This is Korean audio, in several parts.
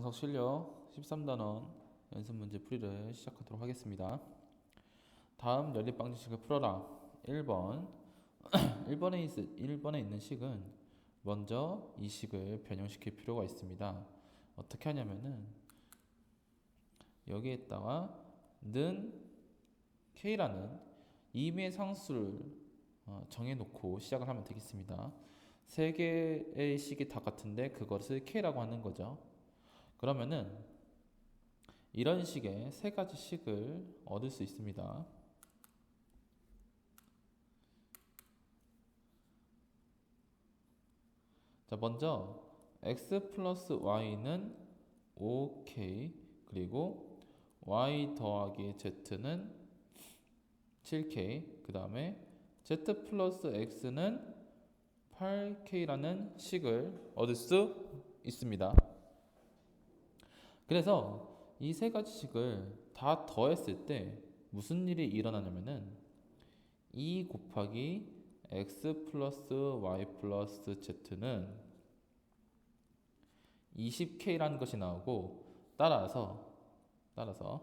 정석 실력 13단원 연습 문제 풀이를 시작하도록 하겠습니다. 다음 연립 방정식을 풀어라. 1번 1번에, 있, 1번에 있는 식은 먼저 이 식을 변형시킬 필요가 있습니다. 어떻게 하냐면은 여기에다가 는 k라는 임의 상수를 어, 정해놓고 시작을 하면 되겠습니다. 세 개의 식이 다 같은데 그것을 k라고 하는 거죠. 그러면은 이런 식의 세 가지 식을 얻을 수 있습니다. 자, 먼저 x 플러스 y는 5k 그리고 y 더하기 z는 7k 그 다음에 z 플러스 x는 8k라는 식을 얻을 수 있습니다. 그래서 이 세 가지 식을 다 더했을 때 무슨 일이 일어나냐면은 2 곱하기 x 플러스 y 플러스 z는 20k라는 것이 나오고 따라서 따라서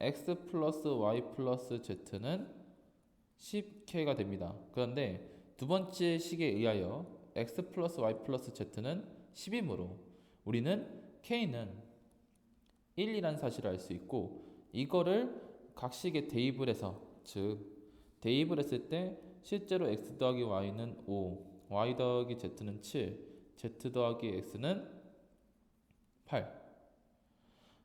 x 플러스 y 플러스 z는 10k가 됩니다. 그런데 두 번째 식에 의하여 x 플러스 y 플러스 z는 10이므로 우리는 k는 1이라는 사실을 알 수 있고 이거를 각 식에 대입을 해서 즉 대입을 했을 때 실제로 x 더하기 y는 5, y 더하기 z는 7, z 더하기 x는 8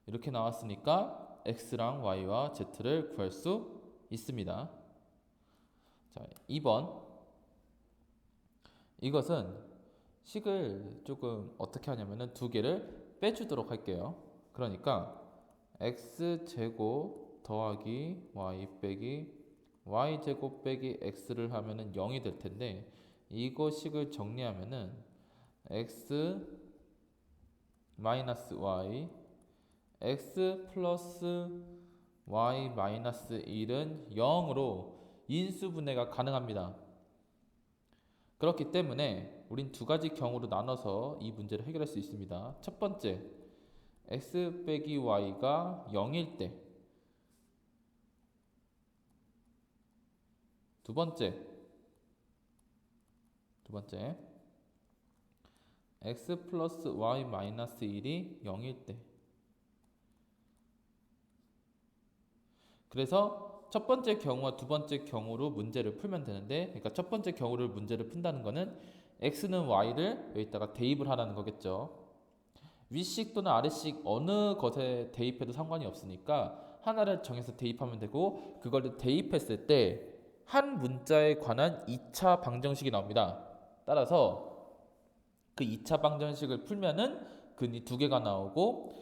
이렇게 나왔으니까 x랑 y와 z를 구할 수 있습니다. 자, 2번 이것은 식을 조금 어떻게 하냐면은 두 개를 빼주도록 할게요. 그러니까 x 제곱 더하기 y 빼기 y 제곱 빼기 x를 하면은 0이 될 텐데 이거 식을 정리하면은 x 마이너스 y x 플러스 y 마이너스 1은 0으로 인수분해가 가능합니다. 그렇기 때문에 우린 두 가지 경우로 나눠서 이 문제를 해결할 수 있습니다. 첫 번째, x 빼기 y가 0일 때. 두 번째, 두 번째, x 플러스 y 마이너스 1이 0일 때. 그래서 첫 번째 경우와 두 번째 경우로 문제를 풀면 되는데, 그러니까 첫 번째 경우를 문제를 푼다는 거는 x는 y를 여기다가 대입을 하라는 거겠죠. 위식 또는 아래식 어느 것에 대입해도 상관이 없으니까 하나를 정해서 대입하면 되고 그걸 대입했을 때 한 문자에 관한 2차 방정식이 나옵니다. 따라서 그 2차 방정식을 풀면은 근이 두 개가 나오고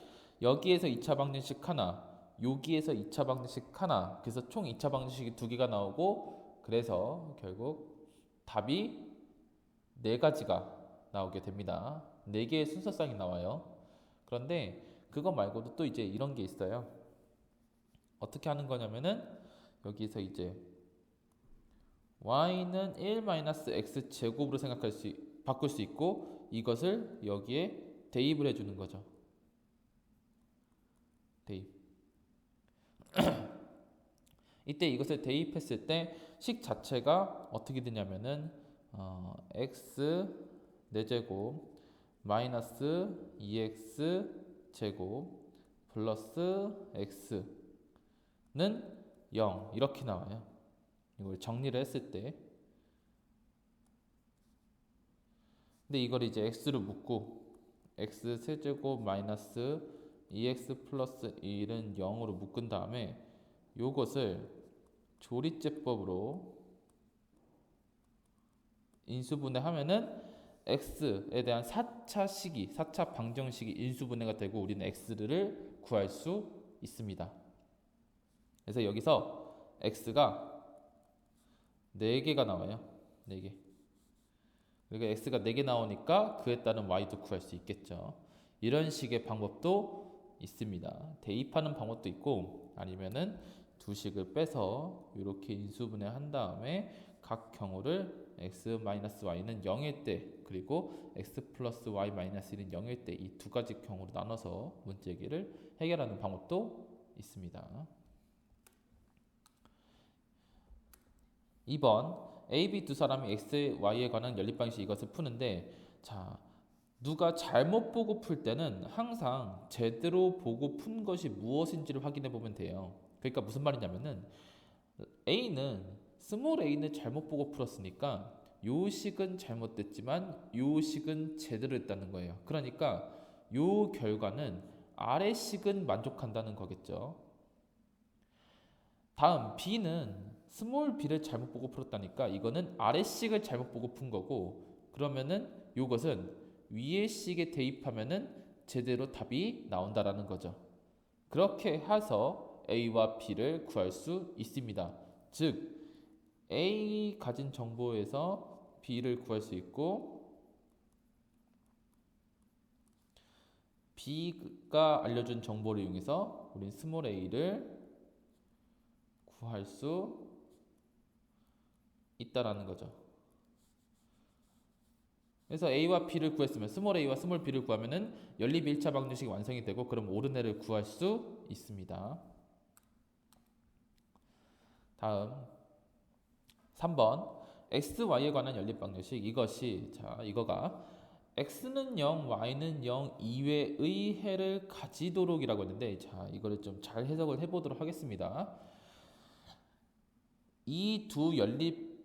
여기에서 2차 방정식 하나, 여기에서 2차 방정식 하나, 그래서 총 2차 방정식이 두 개가 나오고 그래서 결국 답이 네 가지가 나오게 됩니다. 네 개의 순서상이 나와요. 그런데 그거 말고도 또 이제 이런 게 있어요. 어떻게 하는 거냐면은 여기서 이제 y는 1-x 제곱으로 생각할 수 바꿀 수 있고 이것을 여기에 대입을 해 주는 거죠. 대입. 이때 이것을 대입했을 때 식 자체가 어떻게 되냐면은 어, x 4제곱 마이너스 2x 제곱 플러스 x는 0 이렇게 나와요. 이걸 정리를 했을 때 근데 이걸 이제 x로 묶고 x 세제곱 마이너스 2x 플러스 1은 0으로 묶은 다음에 요것을 조리제법으로 인수분해 하면은 x에 대한 4차 시기, 4차 방정식이 인수분해가 되고 우리는 x를 구할 수 있습니다. 그래서 여기서 x가 4개가 나와요. 4개. 그러니까 x가 4개 나오니까 그에 따른 y도 구할 수 있겠죠. 이런 식의 방법도 있습니다. 대입하는 방법도 있고 아니면은 두 식을 빼서 이렇게 인수분해 한 다음에 각 경우를 x-y는 0일 때 그리고 x 플러스 y 마이너스 1은 0일 때 이 두 가지 경우로 나눠서 문제 해결을 해결하는 방법도 있습니다. 2번 A, B 두 사람이 X, Y에 관한 연립 방식 이것을 푸는데 자 누가 잘못 보고 풀 때는 항상 제대로 보고 푼 것이 무엇인지를 확인해 보면 돼요. 그러니까 무슨 말이냐면은 A는 스몰 a는 잘못 보고 풀었으니까 요 식은 잘못됐지만 요 식은 제대로 했다는 거예요. 그러니까 요 결과는 아래 식은 만족한다는 거겠죠. 다음 B는 스몰 b를 잘못 보고 풀었다니까 이거는 아래 식을 잘못 보고 푼 거고 그러면은 요것은 위에 식에 대입하면은 제대로 답이 나온다라는 거죠. 그렇게 해서 A와 B를 구할 수 있습니다. 즉 A 가진 정보에서 B를 구할 수 있고 B가 알려준 정보를 이용해서 우린 스몰 a를 구할 수 있다라는 거죠. 그래서 a와 b를 구했으면 스몰 a와 스몰 b를 구하면은 연립 1차 방정식이 완성이 되고 그럼 옳은 애를 구할 수 있습니다. 다음 3번 x, y에 관한 연립 방정식 이것이 자 이거가 x는 0, y는 0 이외의 해를 가지도록이라고 했는데 자 이거를 좀 잘 해석을 해보도록 하겠습니다. 이 두 연립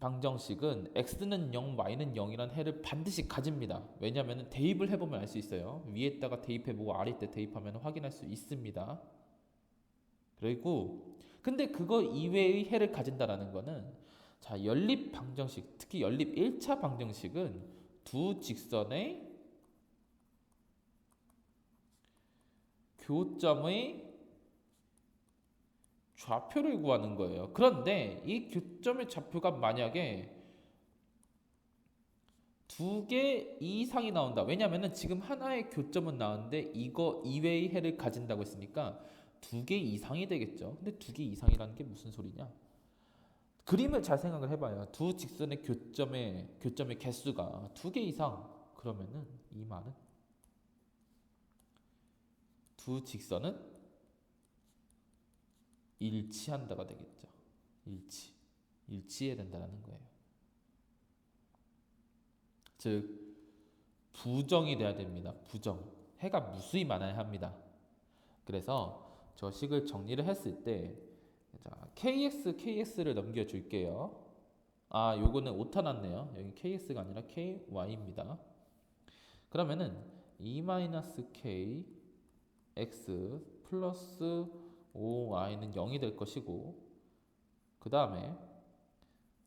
방정식은 x는 0, y는 0이라는 해를 반드시 가집니다. 왜냐하면 대입을 해보면 알 수 있어요. 위에다가 대입해보고 아래 때 대입하면 확인할 수 있습니다. 그리고 근데 그거 이외의 해를 가진다라는 거는 자 연립 방정식 특히 연립 1차 방정식은 두 직선의 교점의 좌표를 구하는 거예요. 그런데 이 교점의 좌표가 만약에 두 개 이상이 나온다. 왜냐하면 지금 하나의 교점은 나왔는데 이거 이외의 해를 가진다고 했으니까 두 개 이상이 되겠죠. 근데 두 개 이상이라는 게 무슨 소리냐? 그림을 잘 생각을 해봐요. 두 직선의 교점의 교점의 개수가 두 개 이상 그러면은 이 말은 두 직선은 일치한다가 되겠죠. 일치. 일치해야 된다는 거예요. 즉 부정이 돼야 됩니다. 부정. 해가 무수히 많아야 합니다. 그래서 저 식을 정리를 했을 때 자, KX, KX를 넘겨줄게요. 아, 요거는 오타 났네요. 여기 KX가 아니라 KY입니다. 그러면은 2-K X 플러스 5Y는 0이 될 것이고 그 다음에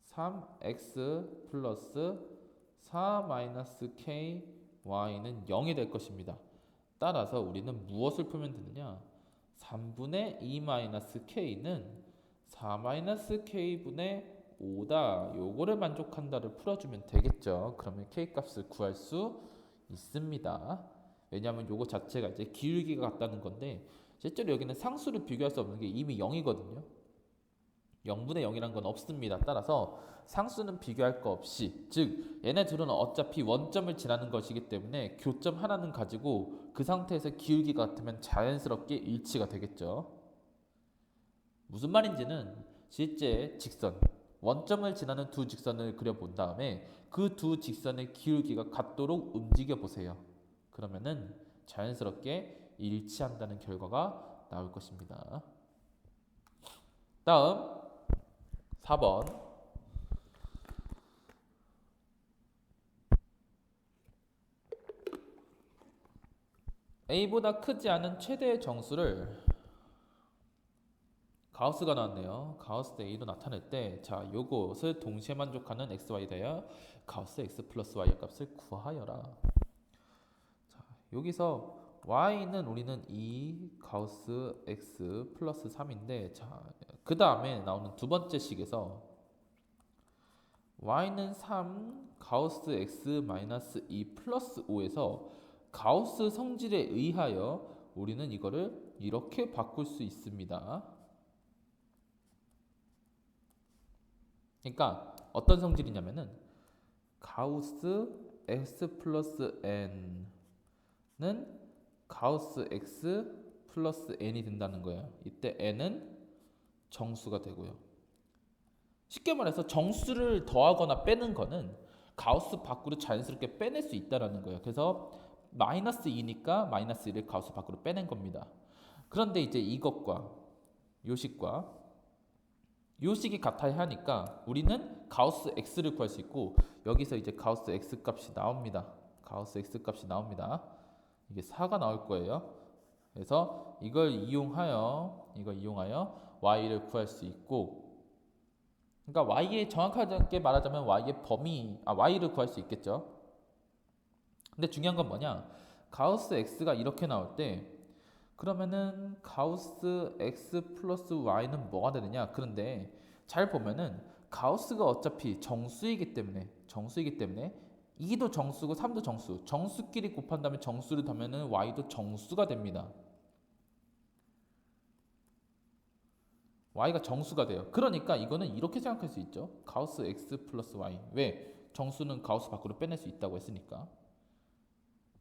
3X 플러스 4-K Y는 0이 될 것입니다. 따라서 우리는 무엇을 풀면 되느냐? 3분의 2-K는 4-K분의 5다. 요거를 만족한다를 풀어주면 되겠죠. 그러면 K 값을 구할 수 있습니다. 왜냐하면 요거 자체가 이제 기울기가 같다는 건데 실제로 여기는 상수를 비교할 수 없는 게 이미 0이거든요. 0분의 0이란 건 없습니다. 따라서 상수는 비교할 거 없이 즉 얘네 둘은 어차피 원점을 지나는 것이기 때문에 교점 하나는 가지고 그 상태에서 기울기 같으면 자연스럽게 일치가 되겠죠. 무슨 말인지는 실제 직선 원점을 지나는 두 직선을 그려본 다음에 그 두 직선의 기울기가 같도록 움직여 보세요. 그러면은 자연스럽게 일치한다는 결과가 나올 것입니다. 다음 4번 a보다 크지 않은 최대의 정수를 가우스가 나왔네요. 가우스 a로 나타낼 때, 자, 요것을 동시에 만족하는 x, y 되어 가우스 x 플러스 y 값을 구하여라. 자, 여기서 y는 우리는 2 가우스 x 플러스 3인데, 자, 그 다음에 나오는 두 번째 식에서 y는 3 가우스 x 마이너스 2 플러스 5에서 가우스 성질에 의하여 우리는 이거를 이렇게 바꿀 수 있습니다. 그러니까 어떤 성질이냐면은 가우스 x 플러스 n는 가우스 x 플러스 n이 된다는 거예요. 이때 n은 정수가 되고요. 쉽게 말해서 정수를 더하거나 빼는 거는 가우스 밖으로 자연스럽게 빼낼 수 있다라는 거예요. 그래서 마이너스 2니까 마이너스 1을 가우스 밖으로 빼낸 겁니다. 그런데 이제 이것과 요식과 요식이 같아야 하니까 우리는 가우스 x를 구할 수 있고 여기서 이제 가우스 x 값이 나옵니다. 가우스 x 값이 나옵니다. 이게 4가 나올 거예요. 그래서 이걸 이용하여 이걸 이용하여 y를 구할 수 있고 그러니까 y의 정확하게 말하자면 y의 범위 아 y를 구할 수 있겠죠. 근데 중요한 건 뭐냐? 가우스 x가 이렇게 나올 때 그러면은 가우스 x 플러스 y는 뭐가 되느냐? 그런데 잘 보면은 가우스가 어차피 정수이기 때문에 정수이기 때문에 2도 정수고 3도 정수. 정수끼리 곱한 다음에 정수를 더면은 y도 정수가 됩니다. y가 정수가 돼요. 그러니까 이거는 이렇게 생각할 수 있죠. 가우스 x 플러스 y. 왜? 정수는 가우스 밖으로 빼낼 수 있다고 했으니까.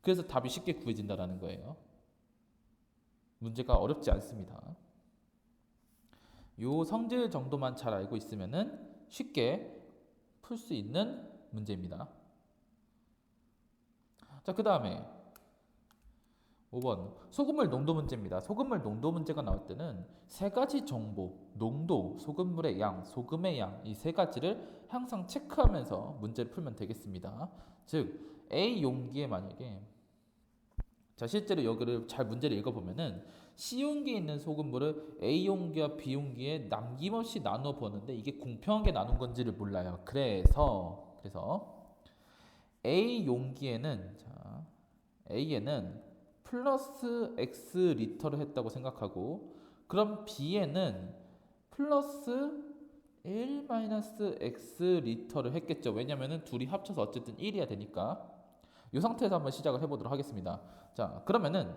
그래서 답이 쉽게 구해진다라는 거예요. 문제가 어렵지 않습니다. 요 성질 정도만 잘 알고 있으면은 쉽게 풀 수 있는 문제입니다. 자, 그 다음에 5번 소금물 농도 문제입니다. 소금물 농도 문제가 나올 때는 세 가지 정보, 농도, 소금물의 양, 소금의 양 이 세 가지를 항상 체크하면서 문제를 풀면 되겠습니다. 즉 A 용기에 만약에 자 실제로 여기를 잘 문제를 읽어보면은 C 용기에 있는 소금물을 A 용기와 B 용기에 남김없이 나눠 보는데 이게 공평하게 나눈 건지를 몰라요. 그래서 그래서 A 용기에는 자 A에는 플러스 X 리터를 했다고 생각하고 그럼 B에는 플러스 1 마이너스 X 리터를 했겠죠. 왜냐면은 둘이 합쳐서 어쨌든 1이야 되니까. 이 상태에서 한번 시작을 해보도록 하겠습니다. 자, 그러면은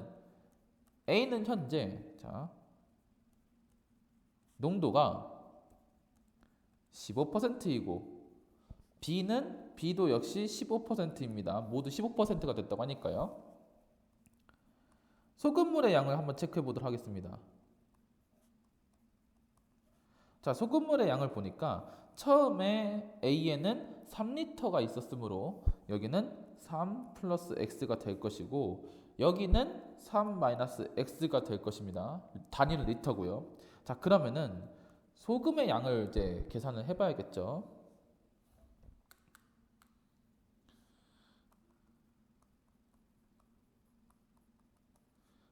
A는 현재 자 농도가 15%이고 B는 B도 역시 15%입니다. 모두 15%가 됐다고 하니까요. 소금물의 양을 한번 체크해 보도록 하겠습니다. 자, 소금물의 양을 보니까 처음에 A에는 3리터가 있었으므로 여기는 3 플러스 X가 될 것이고 여기는 3 마이너스 X가 될 것입니다. 단위는 리터고요. 자, 그러면은 소금의 양을 이제 계산을 해 봐야겠죠.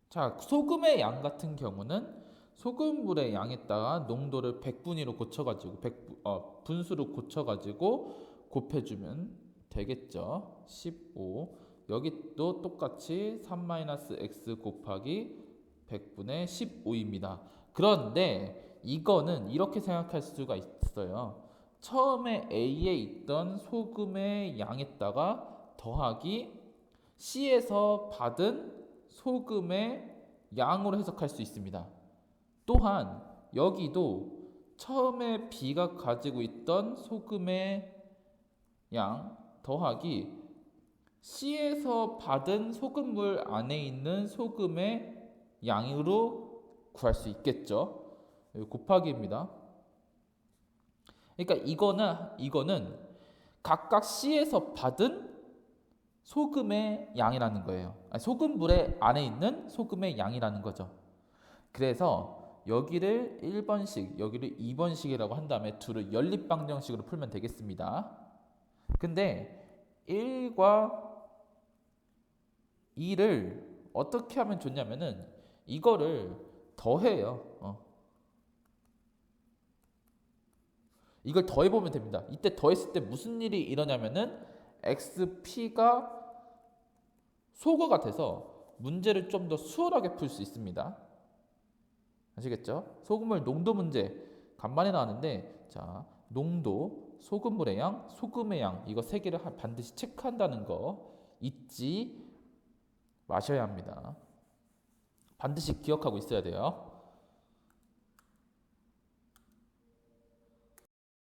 자, 소금의 양 같은 경우는 소금물의 양에다가 농도를 100분위로 고쳐가지고 100, 어, 분수로 고쳐가지고 곱해주면 되겠죠. 15 여기 또 똑같이 3-x 곱하기 100분의 15입니다. 그런데 이거는 이렇게 생각할 수가 있어요. 처음에 A에 있던 소금의 양에다가 더하기 C에서 받은 소금의 양으로 해석할 수 있습니다. 또한 여기도 처음에 B가 가지고 있던 소금의 양 더하기 C에서 받은 소금물 안에 있는 소금의 양으로 구할 수 있겠죠. 곱하기입니다. 그러니까 이거는 이거는 각각 C에서 받은 소금의 양이라는 거예요. 아니, 소금물의 안에 있는 소금의 양이라는 거죠. 그래서 여기를 1번식, 여기를 2번식이라고 한 다음에 둘을 연립방정식으로 풀면 되겠습니다. 근데 1과 2를 어떻게 하면 좋냐면은 이거를 더해요. 어. 이걸 더해보면 됩니다. 이때 더했을 때 무슨 일이 일어나면은 XP가 소거가 돼서 문제를 좀 더 수월하게 풀 수 있습니다. 아시겠죠? 소금물 농도 문제 간만에 나왔는데 자 농도, 소금물의 양, 소금의 양 이거 세 개를 반드시 체크한다는 거 잊지 마셔야 합니다. 반드시 기억하고 있어야 돼요.